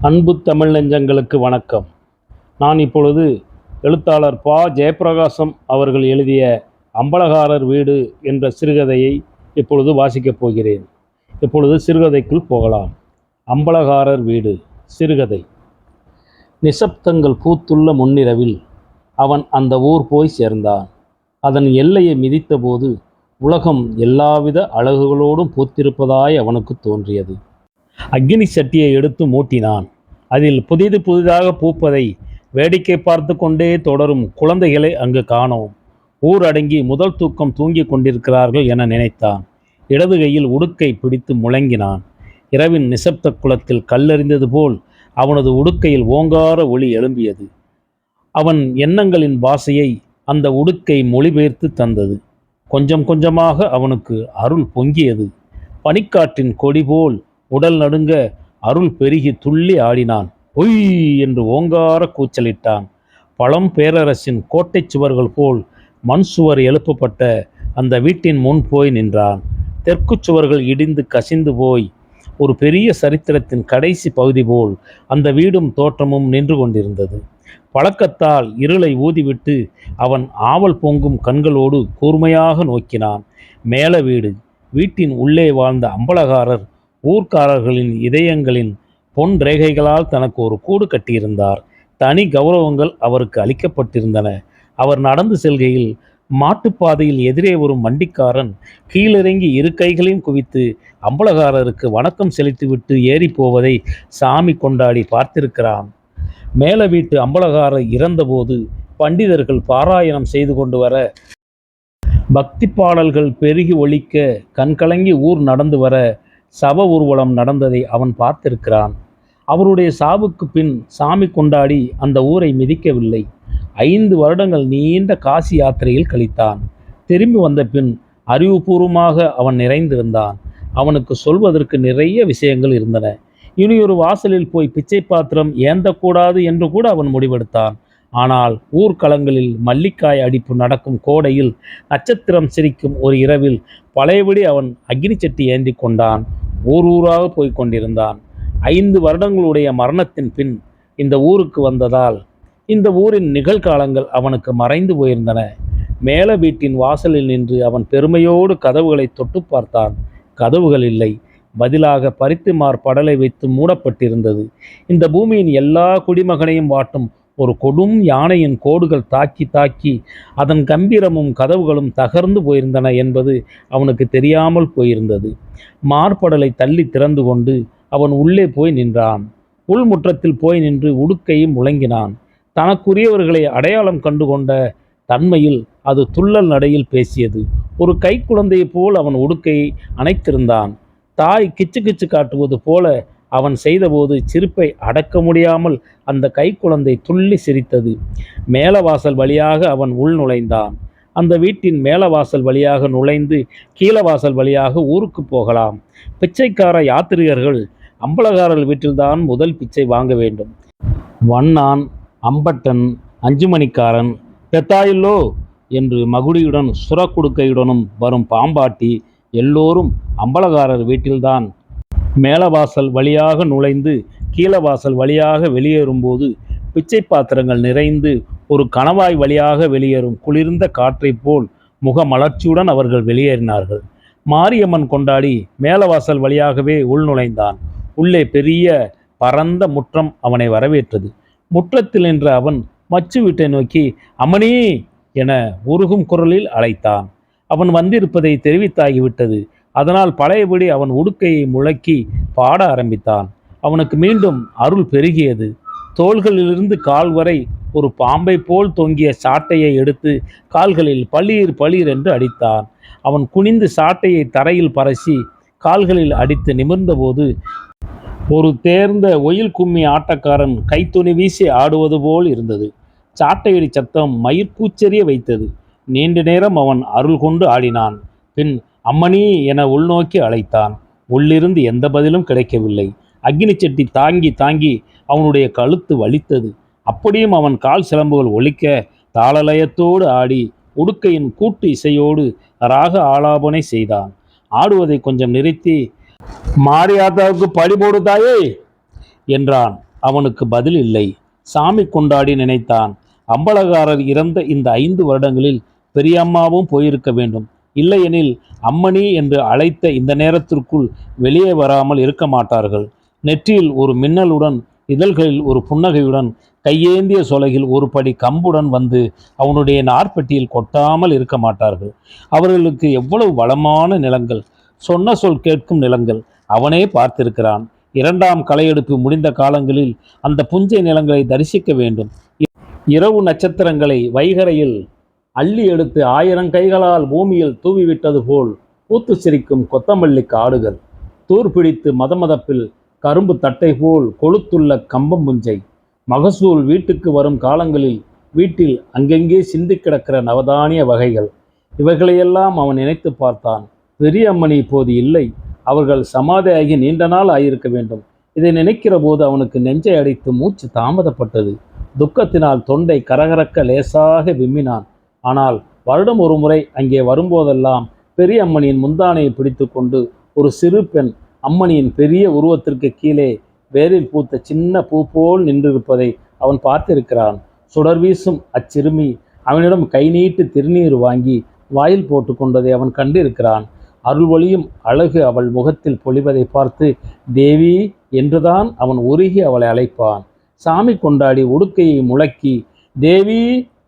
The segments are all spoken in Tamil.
அன்பு தமிழ் நெஞ்சங்களுக்கு வணக்கம். நான் இப்பொழுது எழுத்தாளர் பா. ஜெயப்பிரகாசம் அவர்கள் எழுதிய அம்பலகாரர் வீடு என்ற சிறுகதையை இப்பொழுது வாசிக்கப் போகிறேன். இப்பொழுது சிறுகதைக்குள் போகலாம். அம்பலகாரர் வீடு சிறுகதை. நிசப்தங்கள் பூத்துள்ள முன்னிரவில் அவன் அந்த ஊர் போய் சேர்ந்தான். அதன் எல்லையை மிதித்தபோது உலகம் எல்லாவித அழகுகளோடும் பூத்திருப்பதாய் அவனுக்கு தோன்றியது. அக்னி சட்டியை எடுத்து மூட்டினான். அதில் புதிது புதிதாக பூப்பதை வேடிக்கை பார்த்து கொண்டே தொடரும் குழந்தைகளை அங்கு காணோம். ஊர் அடங்கி முதல் தூக்கம் தூங்கிக் கொண்டிருக்கிறார்கள் என நினைத்தான். இடது கையில் உடுக்கை பிடித்து முழங்கினான். இரவின் நிசப்த குளத்தில் கல்லெறிந்தது போல் அவனது உடுக்கையில் ஓங்கார ஒளி எழும்பியது. அவன் எண்ணங்களின் பாஷையை அந்த உடுக்கை மொழிபெயர்த்து தந்தது. கொஞ்சம் கொஞ்சமாக அவனுக்கு அருள் பொங்கியது. பனிக்காற்றின் கொடி போல் உடல் நடுங்க அருள் பெருகி துள்ளி ஆடினான். ஒய் என்று ஓங்கார கூச்சலிட்டான். பழம் பேரரசின் கோட்டைச் சுவர்கள் போல் மண் சுவர் எழுப்பப்பட்ட அந்த வீட்டின் முன் போய் நின்றான். தெற்குச் சுவர்கள் இடிந்து கசிந்து போய் ஒரு பெரிய சரித்திரத்தின் கடைசி பகுதி போல் அந்த வீடும் தோற்றமும் நின்று கொண்டிருந்தது. பழக்கத்தால் இருளை ஊதிவிட்டு அவன் ஆவல் பொங்கும் கண்களோடு கூர்மையாக நோக்கினான். மேல வீடு வீட்டின் உள்ளே வாழ்ந்த அம்பலகாரர் ஊர்க்காரர்களின் இதயங்களின் பொன் ரேகைகளால் தனக்கு ஒரு கூடு கட்டியிருந்தார். தனி கௌரவங்கள் அவருக்கு அளிக்கப்பட்டிருந்தன. அவர் நடந்து செல்கையில் மாட்டுப்பாதையில் எதிரே வரும் வண்டிக்காரன் கீழிறங்கி இரு கைகளையும் குவித்து அம்பலகாரருக்கு வணக்கம் செலுத்திவிட்டு ஏறி போவதை சாமி கொண்டாடி பார்த்திருக்கிறான். மேல வீட்டு அம்பலகாரர் இறந்தபோது பண்டிதர்கள் பாராயணம் செய்து கொண்டு வர பக்தி பாடல்கள் பெருகி ஒழிக்க கண்கலங்கி ஊர் நடந்து வர சப ஊர்வலம் நடந்ததை அவன் பார்த்திருக்கிறான். அவருடைய சாவுக்கு பின் சாமி கொண்டாடி அந்த ஊரை மிதிக்கவில்லை. ஐந்து வருடங்கள் நீண்ட காசி யாத்திரையில் கழித்தான். திரும்பி வந்த பின் அறிவுபூர்வமாக அவன் நிறைந்திருந்தான். அவனுக்கு சொல்வதற்கு நிறைய விஷயங்கள் இருந்தன. இனியொரு வாசலில் போய் பிச்சை பாத்திரம் ஏந்தக்கூடாது என்று கூட அவன் முடிவெடுத்தான். ஆனால் ஊர்க்களங்களில் மல்லிக்காய் அடிப்பு நடக்கும் கோடையில் நட்சத்திரம் சிரிக்கும் ஒரு இரவில் பழையபடி அவன் அக்னி சட்டி ஏந்தி கொண்டான். ஊர் ஊராக போய்க் கொண்டிருந்தான். ஐந்து வருடங்களுடைய மரணத்தின் பின் இந்த ஊருக்கு வந்ததால் இந்த ஊரின் நிகழ்காலங்கள் அவனுக்கு மறைந்து போயிருந்தன. மேல வீட்டின் வாசலில் நின்று அவன் பெருமையோடு கதவுகளை தொட்டு பார்த்தான். கதவுகள் இல்லை. பதிலாக பரித்துமார் படலை வைத்து மூடப்பட்டிருந்தது. இந்த பூமியின் எல்லா குடிமகனையும் வாட்டும் ஒரு கொடும் யானையின் கோடுகள் தாக்கி தாக்கி அதன் கம்பீரமும் கதவுகளும் தகர்ந்து போயிருந்தன என்பது அவனுக்கு தெரியாமல் போயிருந்தது. மார்படலை தள்ளி திறந்து கொண்டு அவன் உள்ளே போய் நின்றான். உள்முற்றத்தில் போய் நின்று உடுக்கையும் முழங்கினான். தனக்குரியவர்களை அடையாளம் கண்டு கொண்ட தன்மையில் அது துள்ளல் நடையில் பேசியது. ஒரு கைக்குழந்தையைப் போல் அவன் உடுக்கையை அணைத்திருந்தான். தாய் கிச்சு கிச்சு காட்டுவது போல அவன் செய்தபோது சிரிப்பை அடக்க முடியாமல் அந்த கைக்குழந்தை துள்ளி சிரித்தது. மேலவாசல் வழியாக அவன் உள் நுழைந்தான். அந்த வீட்டின் மேலவாசல் வழியாக நுழைந்து கீழவாசல் வழியாக ஊருக்கு போகலாம். பிச்சைக்கார யாத்திரிகர்கள் அம்பலகாரர் வீட்டில்தான் முதல் பிச்சை வாங்க வேண்டும். வண்ணான் அம்பட்டன் அஞ்சுமணிக்காரன் பெத்தாயில்லோ என்று மகுடியுடன் சுரக்குடுக்கையுடனும் வரும் பாம்பாட்டி எல்லோரும் அம்பலகாரர் வீட்டில்தான். மேலவாசல் வழியாக நுழைந்து கீழவாசல் வழியாக வெளியேறும்போது பிச்சை பாத்திரங்கள் நிறைந்து ஒரு கணவாய் வழியாக வெளியேறும் குளிர்ந்த காற்றைப் போல் முகமலர்ச்சியுடன் அவர்கள் வெளியேறினார்கள். மாரியம்மன் கொண்டாடி மேலவாசல் வழியாகவே உள்நுழைந்தான். உள்ளே பெரிய பரந்த முற்றம் அவனை வரவேற்றது. முற்றத்தில் நின்ற அவன் மச்சு வீட்டை நோக்கி அம்மணி! என உருகும் குரலில் அழைத்தான். அவன் வந்திருப்பதை தெரிவித்தாகிவிட்டது. அதனால் பழையபடி அவன் உடுக்கையை முழக்கி பாட ஆரம்பித்தான். அவனுக்கு மீண்டும் அருள் பெருகியது. தோள்களிலிருந்து கால் வரை ஒரு பாம்பை போல் தொங்கிய சாட்டையை எடுத்து கால்களில் பளீர் பளீர் என்று அடித்தான். அவன் குனிந்து சாட்டையை தரையில் பரசி கால்களில் அடித்து நிமிர்ந்தபோது ஒரு தேர்ந்த ஒயில் கும்மி ஆட்டக்காரன் கைத்துணி வீசி ஆடுவது போல் இருந்தது. சாட்டையடி சத்தம் மயிர்கூச்செறிய வைத்தது. நீண்ட நேரம் அவன் அருள் கொண்டு ஆடினான். பின் அம்மணி என உள்நோக்கி அழைத்தான். உள்ளிருந்து எந்த பதிலும் கிடைக்கவில்லை. அக்னி சட்டி தாங்கி தாங்கி அவனுடைய கழுத்து வலித்தது. அப்படியும் அவன் கால் சிலம்புகள் ஒலிக்க தாளலயத்தோடு ஆடி உடுக்கையின் கூட்டு இசையோடு ராக ஆலாபனை செய்தான். ஆடுவதை கொஞ்சம் நிறுத்தி மாரியாத்தாவுக்கு பழி போடுதாயே என்றான். அவனுக்கு பதில் இல்லை. சாமி கொண்டாடி நினைத்தான். அம்பலகாரர் இறந்த இந்த ஐந்து வருடங்களில் பெரியம்மாவும் போயிருக்க வேண்டும். இல்லையெனில் அம்மணி என்று அழைத்த இந்த நேரத்திற்குள் வெளியே வராமல் இருக்க மாட்டார்கள். நெற்றியில் ஒரு மின்னலுடன் இதழ்களில் ஒரு புன்னகையுடன் கையேந்திய சொலகில் ஒரு படி கம்புடன் வந்து அவனுடைய நார்பட்டியில் கொட்டாமல் இருக்க மாட்டார்கள். அவர்களுக்கு எவ்வளவு வளமான நிலங்கள் சொன்ன சொல் கேட்கும் நிலங்கள் அவனே பார்த்திருக்கிறான். இரண்டாம் களையெடுப்பு முடிந்த காலங்களில் அந்த புஞ்சை நிலங்களை தரிசிக்க வேண்டும். இரவு நட்சத்திரங்களை வைகரையில் அள்ளி எடுத்து ஆயிரம் கைகளால் பூமியில் தூவிவிட்டது போல் பூத்து சிரிக்கும் கொத்தமல்லி காடுகள். தூர் பிடித்து மதமதப்பில் கரும்பு தட்டை போல் கொளுத்துள்ள கம்பம் புஞ்சை. மகசூல் வீட்டுக்கு வரும் காலங்களில் வீட்டில் அங்கெங்கே சிந்தி கிடக்கிற நவதானிய வகைகள். இவைகளையெல்லாம் அவன் நினைத்து பார்த்தான். பெரிய அம்மணி இப்போது இல்லை. அவர்கள் சமாதியாகி நீண்ட நாள் ஆயிருக்க வேண்டும். இதை நினைக்கிற போது அவனுக்கு நெஞ்சை அடைத்து மூச்சு தாமதப்பட்டது. துக்கத்தினால் தொண்டை கரகரக்க லேசாக விம்மினான். ஆனால் வருடம் ஒரு முறை அங்கே வரும்போதெல்லாம் பெரிய அம்மணியின் முந்தானையை பிடித்து கொண்டு ஒரு சிறு பெண் அம்மணியின் பெரிய உருவத்திற்கு கீழே வேரில் பூத்த சின்ன பூ போல் நின்றிருப்பதை அவன் பார்த்திருக்கிறான். சுடர் வீசும் அச்சிறுமி அவனிடம் கை நீட்டு திருநீர் வாங்கி வாயில் போட்டு கொண்டதை அவன் கண்டிருக்கிறான். அருள்வழியும் அழகு அவள் முகத்தில் பொழிவதை பார்த்து தேவி என்றுதான் அவன் உருகி அவளை அழைப்பான். சாமி கொண்டாடி உடுக்கையை முழக்கி தேவி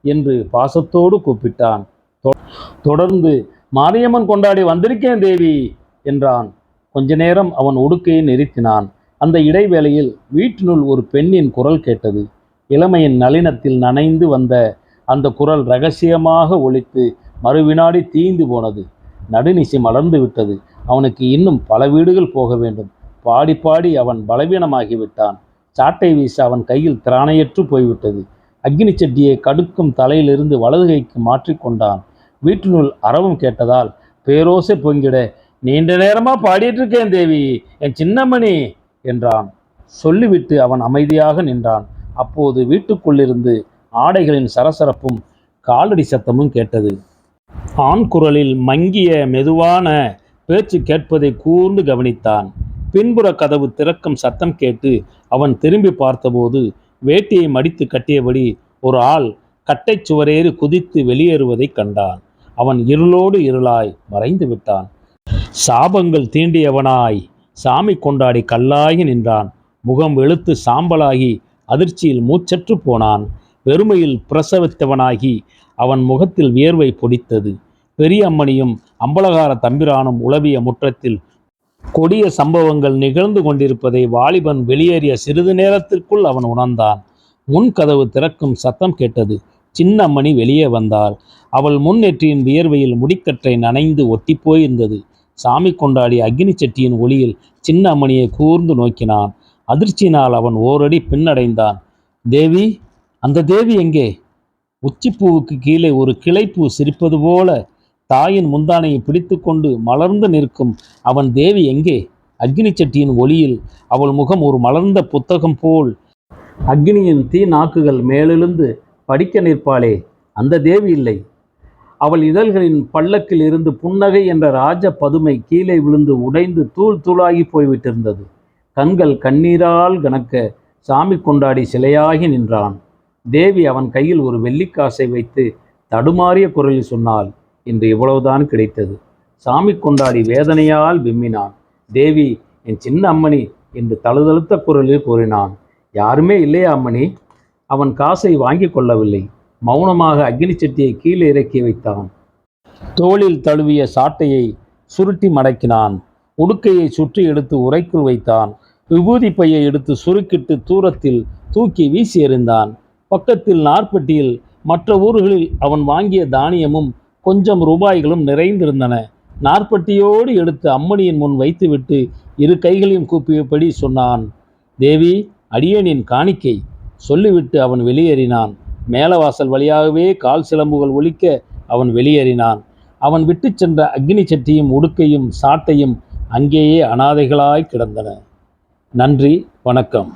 என்று பாசத்தோடு கூப்பிட்டான். தொ- தொடர்ந்து மாரியம்மன் கொண்டாடி வந்திருக்கேன் தேவி என்றான். கொஞ்ச நேரம் அவன் உடுக்கையை நிறுத்தினான் அந்த இடைவேளையில் வீட்டினுள் ஒரு பெண்ணின் குரல் கேட்டது. இளமையின் நளினத்தில் நனைந்து வந்த அந்த குரல் ரகசியமாக ஒழித்து மறுவினாடி தீந்து போனது. நடுநிசி மலர்ந்து விட்டது. அவனுக்கு இன்னும் பல வீடுகள் போக வேண்டும். பாடி பாடி அவன் பலவீனமாகி விட்டான். சாட்டை வீச அவன் கையில் திராணையற்று போய்விட்டது. அக்னி சட்டியை கடுக்கும் தலையிலிருந்து வலதுகைக்கு மாற்றிக்கொண்டான் வீட்டினுள் அறவும் கேட்டதால் பேரோசை பொங்கிட நீண்ட நேரமா பாடிட்டு இருக்கேன் தேவி என் சின்னமணி என்றான். சொல்லிவிட்டு அவன் அமைதியாக நின்றான். அப்போது வீட்டுக்குள்ளிருந்து ஆடைகளின் சரசரப்பும் காலடி சத்தமும் கேட்டது. ஆண் குரலில் மங்கிய மெதுவான பேச்சு கேட்பதை கூர்ந்து கவனித்தான். பின்புற கதவு திறக்கும் சத்தம் கேட்டு அவன் திரும்பி பார்த்தபோது வேட்டியை மடித்து கட்டியபடி ஒரு ஆள் கட்டைச் சுவரேறி குதித்து வெளியேறுவதைக் கண்டான். அவன் இருளோடு இருளாய் மறைந்து விட்டான். சாபங்கள் தீண்டியவனாய் சாமி கொண்டாடி கல்லாகி நின்றான். முகம் வெளுத்து சாம்பலாகி அதிர்ச்சியில் மூச்சற்று போனான். வெறுமையில் பிரசவித்தவனாகி அவன் முகத்தில் வியர்வை பொடித்தது. பெரிய அம்மணியும் அம்பலகார தம்பிரானும் உளவிய முற்றத்தில் கொடிய சம்பவங்கள் நிகழ்ந்து கொண்டிருப்பதை வாலிபன் வெளியேறிய சிறிது நேரத்திற்குள் அவன் உணர்ந்தான். முன் கதவு திறக்கும் சத்தம் கேட்டது. சின்ன அம்மணி வெளியே வந்தாள். அவள் முன் நெற்றியின் வியர்வையில் முடிக்கற்றை நனைந்து ஒட்டி போயிருந்தது. சாமி கொண்டாடி அக்னி சட்டியின் ஒளியில் சின்ன அம்மணியை கூர்ந்து நோக்கினான். அதிர்ச்சியினால் அவன் ஓரடி பின்னடைந்தான். தேவி அந்த தேவி எங்கே? உச்சிப்பூவுக்கு கீழே ஒரு கிளைப்பூ சிரிப்பது போல தாயின் முந்தானையை பிடித்துக்கொண்டு மலர்ந்து நிற்கும் அவன் தேவி எங்கே? அக்னி சட்டியின் ஒளியில் அவள் முகம் ஒரு மலர்ந்த புத்தகம் போல். அக்னியின் தீ நாக்குகள் மேலெழுந்து படிக்க நிற்பாளே அந்த தேவி இல்லை. அவள் இதழ்களின் பள்ளக்கில் இருந்து புன்னகை என்ற ராஜ பதுமை கீழே விழுந்து உடைந்து தூள் தூளாகி போய்விட்டிருந்தது. கண்கள் கண்ணீரால் கனக்க சாமி கொண்டாடி சிலையாகி நின்றான். தேவி அவன் கையில் ஒரு வெள்ளிக்காசை வைத்து தடுமாறிய குரலில் சொன்னாள் இன்று இவ்வளவுதான் கிடைத்தது. சாமி கொண்டாடி வேதனையால் விம்மினான். தேவி என் சின்ன அம்மணி என்று தழுதழுத்த குரலில் கூறினான். யாருமே இல்லையா அம்மணி அவன் காசை வாங்கி கொள்ளவில்லை. மௌனமாக அக்னி சட்டியை கீழே இறக்கி வைத்தான். தோளில் தழுவிய சாட்டையை சுருட்டி மடக்கினான். உடுக்கையை சுற்றி எடுத்து உரைக்குள் வைத்தான். விபூதி பையை எடுத்து சுருக்கிட்டு தூரத்தில் தூக்கி வீசி எறிந்தான். பக்கத்தில் நாற்பட்டியில் மற்ற ஊர்களில் அவன் வாங்கிய தானியமும் கொஞ்சம் ரூபாய்களும் நிறைந்திருந்தன. நாற்பட்டியோடு எடுத்து அம்மணியின் முன் வைத்துவிட்டு இரு கைகளையும் கூப்பியபடி சொன்னான் தேவி அடியனின் காணிக்கை சொல்லிவிட்டு அவன் வெளியேறினான். மேலவாசல் வழியாகவே கால் சிலம்புகள் ஒலிக்க அவன் வெளியேறினான். அவன் விட்டு சென்ற அக்னி சட்டியும் உடுக்கையும் சாட்டையும் அங்கேயே அனாதைகளாய் கிடந்தன. நன்றி வணக்கம்.